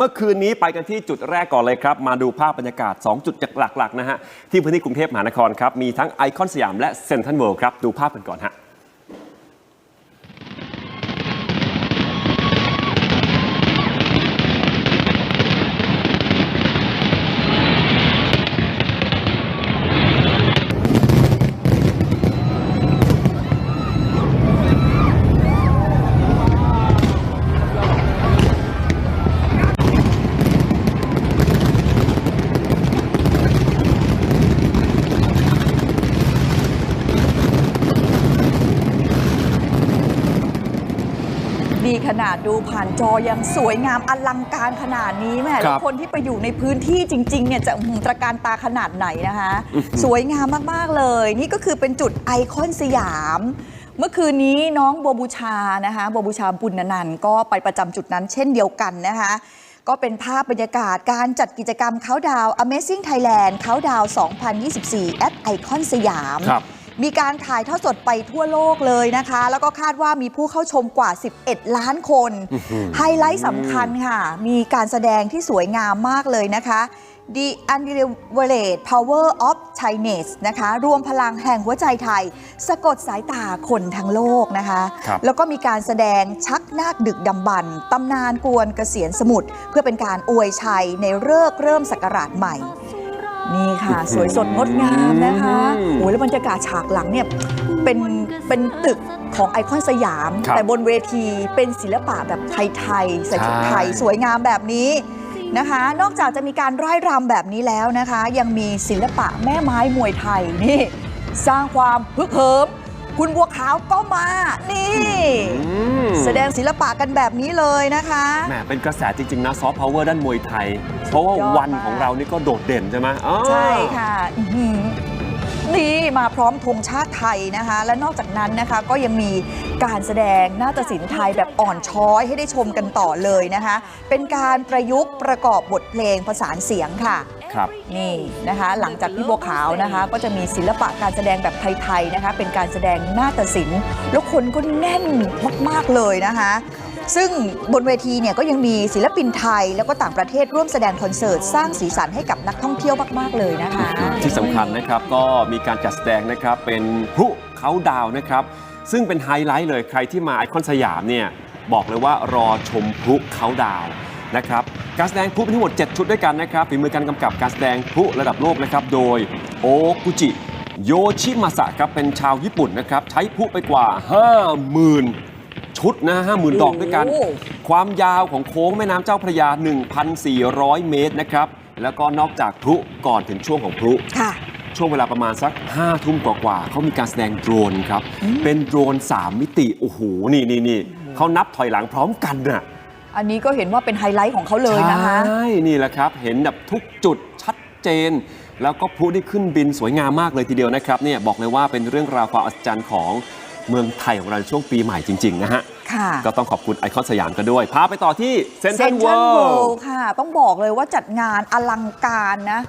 เมื่อคืนนี้ไปกันที่จุดแรกก่อนเลยครับ มาดูภาพบรรยากาศ 2 จุดหลักๆนะฮะที่พื้นที่กรุงเทพมหานครครับมีทั้งไอคอนสยามและเซ็นทรัลเวิลด์ครับดูภาพกันก่อนฮะ ดีขนาดดูผ่านจอยังสวยงามอลังการขนาดนี้แม่ครัแล้วบคนที่ไปอยู่ในพื้นที่จริงๆเนี่ยจะอื้อหือตระการตาขนาดไหนนะคะ สวยงามมากๆเลย นี่ก็คือเป็นจุดไอคอนสยาม เมื่อคืนนี้น้องบัวบูชานะคะบัวบูชาบุญนันท์ก็ไปประจำจุดนั้นเช่นเดียวกันนะคะก็เป็นภาพบรรยากาศการจัดกิจกรรมเขาดาว Amazing Thailand เขาดาว 2024 at ไอคอนสยามครับ มีการถ่ายทอดสดไปทั่วโลกเลยนะคะ แล้วก็คาดว่ามีผู้เข้าชมกว่า 11 ล้านคน ไฮไลท์สำคัญค่ะ มีการแสดงที่สวยงามมากเลยนะคะ The Unrivaled Power of Chinese นะคะ รวมพลังแห่งหัวใจไทย สะกดสายตาคนทั้งโลกนะคะครับแล้วก็มีการแสดงชักนาคดึกดำบรรพ์ตำนานกวนเกษียณสมุทรเพื่อเป็นการอวยชัยในเลิกษ์เริ่มศักราชใหม่ นี่ค่ะ สวยสดงดงามนะคะอืมโอ้ยแล้วบรรยากาศฉากหลังเนี่ยเป็นเป็นตึกของไอคอนสยาม ครับแต่บนเวทีเป็นศิลปะแบบไทยๆใส่ชุดไทย ใช่ สวยงามแบบนี้นะคะ นอกจากจะมีการร่ายรำแบบนี้แล้วนะคะ ยังมีศิลปะแม่ไม้มวยไทยนี่ สร้างความฮึกเหิม คุณบัวขาวก็มา นี่อืมแสดงศิลปะกันแบบนี้เลยนะคะ แหมเป็นกระแสจริง ๆ นะซอฟต์พาวเวอร์ด้านมวยไทย เพราะว่าสุดยอดวันมากของเรานี่ก็โดดเด่นใช่ไหมอ๋อ ใช่ค่ะอื้อหือนี่มาพร้อมธงชาติไทยนะคะ และนอกจากนั้นนะคะก็ยังมีการแสดงนาฏศิลป์ไทยแบบอ่อนช้อยให้ได้ชมกันต่อเลยนะคะ เป็นการประยุกต์ประกอบบทเพลงประสานเสียงค่ะ ครับ นี่นะคะ หลังจากพี่บัวขาวนะคะ ก็จะมีศิลปะการแสดงแบบไทยๆนะคะ เป็นการแสดงนาฏศิลป์แล้วคนก็แน่นมากๆเลยนะคะ ซึ่งบนเวทีเนี่ยก็ยังมีศิลปินไทยแล้วก็ต่างประเทศร่วมแสดงคอนเสิร์ตสร้างสีสันให้กับนักท่องเที่ยวมากๆเลยนะคะ ที่สำคัญนะครับก็มีการจัดแสดงนะครับเป็นพลุเขาดาวน์นะครับ ซึ่งเป็นไฮไลท์เลยใครที่มาไอคอนสยามเนี่ยบอกเลยว่ารอชมพลุเขาดาวน์ นะครับการแสดงพลุมีทั้งหมด 7 ชุดด้วยกันนะครับฝีมือการกำกับการแสดงพลุระดับโลกนะครับโดยโอกุจิโยชิมาสะครับเป็นชาวญี่ปุ่นนะครับใช้พลุไปกว่า 50,000 ชุดนะ50,000ดอกด้วยกันโอ้ความยาวของโค้งแม่น้ำเจ้าพระยา 1,400 เมตรนะครับแล้วก็นอกจากพลุก่อนถึงช่วงของพลุค่ะช่วงเวลาประมาณสัก5ทุ่มกว่าๆเขามีการแสดงโดรนครับ เป็นโดรน 3 มิติ โอ้โห นี่นี่นี่เขานับถอยหลังพร้อมกันน่ะ อันนี้ก็เห็นว่าเป็นไฮไลท์ของเขาเลยนะคะ ใช่ นี่แหละครับ เห็นแบบทุกจุดชัดเจน แล้วก็พลุที่ขึ้นบินสวยงามมากเลยทีเดียวนะครับเนี่ยบอกเลยว่าเป็นเรื่องราวความอัศจรรย์ของเมืองไทยของเราในช่วงปีใหม่จริง ๆ นะฮะ ค่ะก็ต้องขอบคุณไอคอนสยามกันด้วย พาไปต่อที่เซ็นทเซรัลนเวิทรัลลเวิลด์ด์ค่ะ ต้องบอกเลยว่าจัดงานอลังการนะ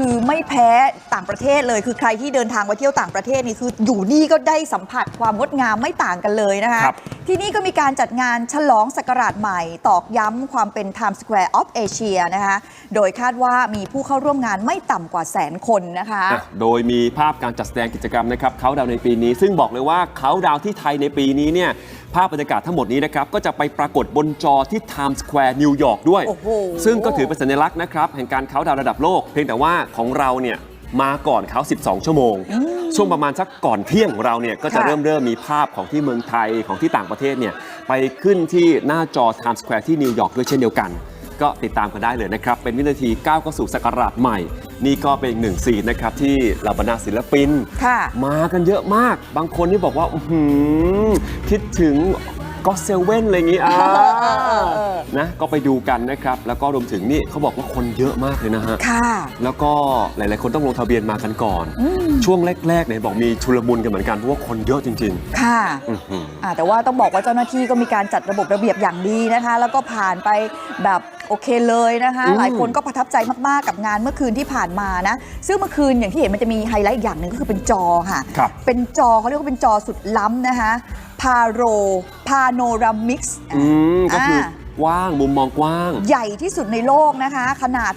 คือไม่แพ้ต่างประเทศเลย คือใครที่เดินทางไปเที่ยวต่างประเทศนี่คืออยู่นี่ก็ได้สัมผัสความงดงามไม่ต่างกันเลยนะคะครับ ที่นี่ก็มีการจัดงานฉลองศักราชใหม่ ตอกย้ำความเป็น Times Square of Asia นะคะโดยคาดว่ามีผู้เข้าร่วมงานไม่ต่ำกว่าแสนคนนะคะอะโดยมีภาพการจัดแสดงกิจกรรมนะครับเขาดาวในปีนี้ ซึ่งบอกเลยว่าเขาดาวที่ไทยในปีนี้เนี่ย ภาพบรรยากาศทั้งหมดนี้นะครับก็จะไปปรากฏบนจอที่ Times Square นิวยอร์กด้วย โอ้โห ซึ่งก็ถือเป็นสัญลักษณ์นะครับแห่งการเขาดาวระดับโลก เพียงแต่ว่าของเราเนี่ยมาก่อนเขา 12 ชั่วโมง ช่วงประมาณสักก่อนเที่ยงของเราเนี่ยก็จะค่ะ เริ่มเริ่มมีภาพของที่เมืองไทยของที่ต่างประเทศเนี่ยไปขึ้นที่หน้าจอ Times Square ที่นิวยอร์กด้วยเช่นเดียวกัน ก็ติดตามกันได้เลยนะครับ เป็นวินาทีก้าวเข้าสู่ศักราชใหม่ นี่ก็เป็นอีกหนึ่งซีนนะครับที่เหล่าบรรดาศิลปิน ค่ะ มากันเยอะมาก บางคนนี่บอกว่าอื้อหือคิดถึงก็เซเว่นอะไรอย่างงี้อ่าเออ นะก็ไปดูกันนะครับ แล้วก็รวมถึงนี่เขาบอกว่าคนเยอะมากเลยนะฮะ ค่ะ แล้วก็หลาย ๆ คนต้องลงทะเบียนมากันก่อน ช่วงแรก ๆ เนี่ยบอกมีชุลมุนกันเหมือนกัน เพราะว่าคนเยอะจริง ค่ะๆ อื้อหือ อ่าแต่ว่าต้องบอกว่าเจ้าหน้าที่ก็มีการจัดระบบระเบียบอย่างดีนะคะ แล้วก็ผ่านไปแบบ โอเคเลยนะคะอืมหลายคนก็ประทับใจมากๆกับงานเมื่อคืนที่ผ่านมานะ ซึ่งเมื่อคืนอย่างที่เห็นมันจะมีไฮไลท์อีกอย่างหนึ่งก็คือเป็นจอค่ะ ครับ เป็นจอเขาเรียกว่าเป็นจอสุดล้ำนะคะพาโรพาโนรามิกส์ อืมก็คือกว้างมุมมองกว้าง ใหญ่ที่สุดในโลกนะคะ ขนาด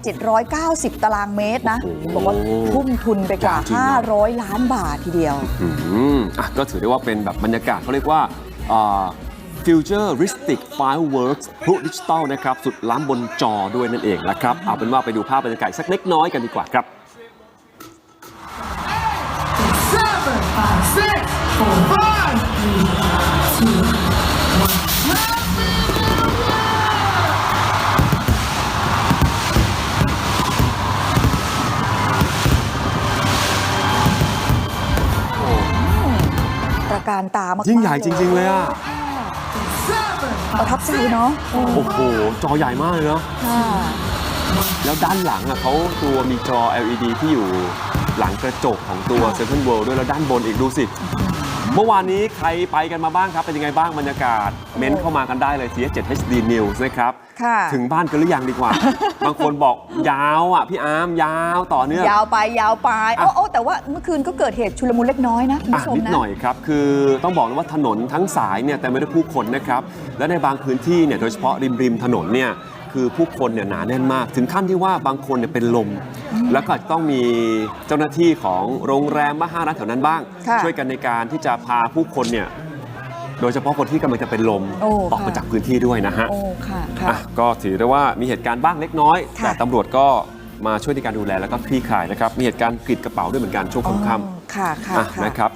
3,790 ตารางเมตรนะ โอ้โหบอกว่าทุ่มทุนไปกว่า จริงนะ 500 ล้านบาททีเดียว อืมอะก็ถือได้ว่าเป็นแบบบรรยากาศเขาเรียกว่าอ่า Futuristic Fireworks พลุดิจิตอลนะครับสุดล้ำบนจอด้วยนั่นเองนะครับ เอาเป็นว่าไปดูภาพบรรยากาศสักเล็กน้อยกันดีกว่าครับ seven, five, six, four, five, three, two, one. Happy New Year! ประการตามากๆยิ่งใหญ่จริง ๆ เลยอะ Seven, ประทับใจเนาะโอ้โอ้โห จอใหญ่มากเลยเนาะค่ะแล้วด้านหลังอะเขาตัวมีจอ LED ที่อยู่หลังกระจกของตัวค่ะ Central World ด้วยแล้วด้านบนอีกดูสิ เมื่อวานนี้ใครไปกันมาบ้างครับ เป็นยังไงบ้างบรรยากาศ เม้นเข้ามากันได้เลย TS7 HD News นะครับ ค่ะ ถึงบ้านกันหรือยังดีกว่า บางคนบอกยาวอะ พี่อาร์มยาวต่อเนื่อง ยาวไปยาวไปอะโอ้โอ้แต่ว่าเมื่อคืนก็เกิดเหตุชุลมุนเล็กน้อยนะคุณอะผู้ชมนิดนะหน่อยครับ คือต้องบอกเลยว่าถนนทั้งสายเนี่ยแต่ไม่ได้ผู้คนนะครับ และในบางพื้นที่เนี่ยโดยเฉพาะริมริมถนนเนี่ย คือผู้คนเนี่ยหนาแน่นมาก ถึงขั้นที่ว่าบางคนเนี่ยเป็นลม แล้วก็อาจจะต้องมีเจ้าหน้าที่ของโรงแรมบ้างห้างร้านแถวนั้นบ้าง ค่ะ ช่วยกันในการที่จะพาผู้คนเนี่ยโดยเฉพาะคนที่กำลังจะเป็นลมโอ้ออกมาค่ะ จากพื้นที่ด้วยนะฮะ โอ้ค่ะค่ะ อะก็ถือได้ว่ามีเหตุการณ์บ้างเล็กน้อย ค่ะแต่ตำรวจก็มาช่วยในการดูแลแล้วก็คลี่คลายนะครับ มีเหตุการณ์กรีดกระเป๋าด้วยเหมือนกันช่วงค่ำค่ะค่ะอะค่ะ นะครับ